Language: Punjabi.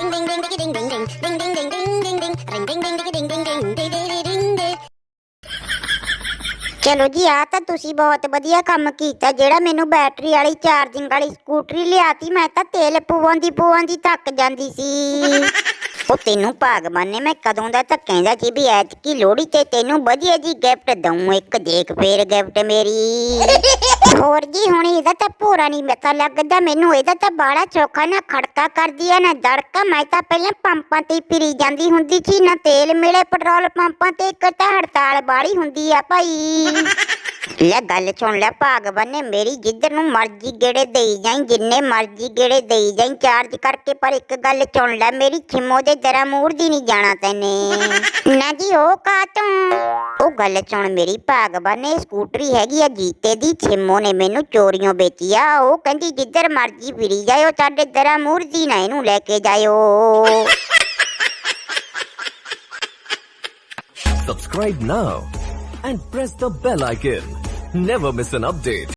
Ding ding ding ding ding ding ding ding ding ding ding ding ring ding ding ding ding ding ding ding ding ding ਚਲੋ ਜੀ ਆ ਤਾਂ ਤੁਸੀਂ ਬਹੁਤ ਵਧੀਆ ਕੰਮ ਕੀਤਾ, ਜਿਹੜਾ ਮੈਨੂੰ ਬੈਟਰੀ ਵਾਲੀ ਚਾਰਜਿੰਗ ਵਾਲੀ ਸਕੂਟਰੀ ਲਿਆਤੀ, ਮੈਂ ਤਾਂ ਤੇਲ ਪਵਾਉਂਦੀ ਪਵਾਉਂਦੀ ਥੱਕ ਜਾਂਦੀ ਸੀ। ਉਹ ਤੈਨੂੰ ਭਗਵਾਨ ਨੇ ਮੈਂ ਕਦੋਂ ਦਾ ਤਾਂ ਕਹਿੰਦਾ ਸੀ ਵੀ ਐਤਕੀ ਲੋਹੜੀ ਤੇ ਤੈਨੂੰ ਵਧੀਆ ਜੀ ਗਿਫਟ ਦਊਂ, ਇੱਕ ਦੇਖ ਫੇਰ ਗਿਫਟ ਮੇਰੀ। ਜੀ ਹੁਣ, ਇਹਦਾ ਤਾਂ ਪੂਰਾ ਨਹੀਂ ਪਤਾ ਲੱਗਦਾ। ਮੈਨੂੰ ਇਹਦਾ ਤਾਂ ਬਾੜਾ ਚੋਖਾ ਨਾ ਖੜਕਾ ਕਰਦੀ ਆ, ਨਾ ਦੜਕਾ। ਮੈਂ ਤਾਂ ਪਹਿਲਾਂ ਪੰਪਾਂ ਤੇ ਫਿਰੀ ਜਾਂਦੀ ਹੁੰਦੀ ਸੀ, ਨਾ ਤੇਲ ਮਿਲੇ, ਪੈਟਰੋਲ ਪੰਪਾਂ ਤੇ। ਇੱਕ ਤਾਂ ਹੜਤਾਲ ਬਾੜੀ ਹੁੰਦੀ ਆ ਭਾਈ। ਲੈ ਗੱਲ ਸੁਣ ਲੈ ਭਾਗਵਾਨ ਨੇ, ਮੇਰੀ ਜਿੱਧਰ ਨੂੰ ਮਰਜ਼ੀ ਗੇੜੇ ਦੇਈ ਜਾਈ, ਜਿੰਨੇ ਮਰਜ਼ੀ ਗੇੜੇ ਦੇਈ ਜਾਈ, ਚਾਰਜ ਕਰਕੇ ਪਰ ਇੱਕ ਗੱਲ ਸੁਣ ਲੈ, ਮੇਰੀ ਛਿਮੋ ਦੇ ਜਰਾ ਮੂਰ ਦੀ ਨਹੀਂ ਜਾਣਾ ਤੈਨੇ। ਨਾ ਜੀ, ਉਹ ਕਾ ਤੂੰ ਉਹ ਗੱਲ ਸੁਣ ਮੇਰੀ ਭਾਗਵਾਨ ਨੇ ਸਕੂਟਰੀ ਹੈਗੀ ਆ ਜੀਤੇ ਦੀ, ਛਿਮੋ ਨੇ ਮੈਨੂੰ ਚੋਰੀਆਂ ਵੇਚੀ ਆ, ਉਹ ਕਹਿੰਦੀ ਜਿੱਧਰ ਮਰਜ਼ੀ ਫਿਰੀ ਜਾਇਓ ਸਾਡੇ ਜਰਾ ਮੂਰ ਨਾ ਇਹਨੂੰ ਲੈ ਕੇ ਜਾਇਓ Subscribe now and press the bell icon. Never miss an update.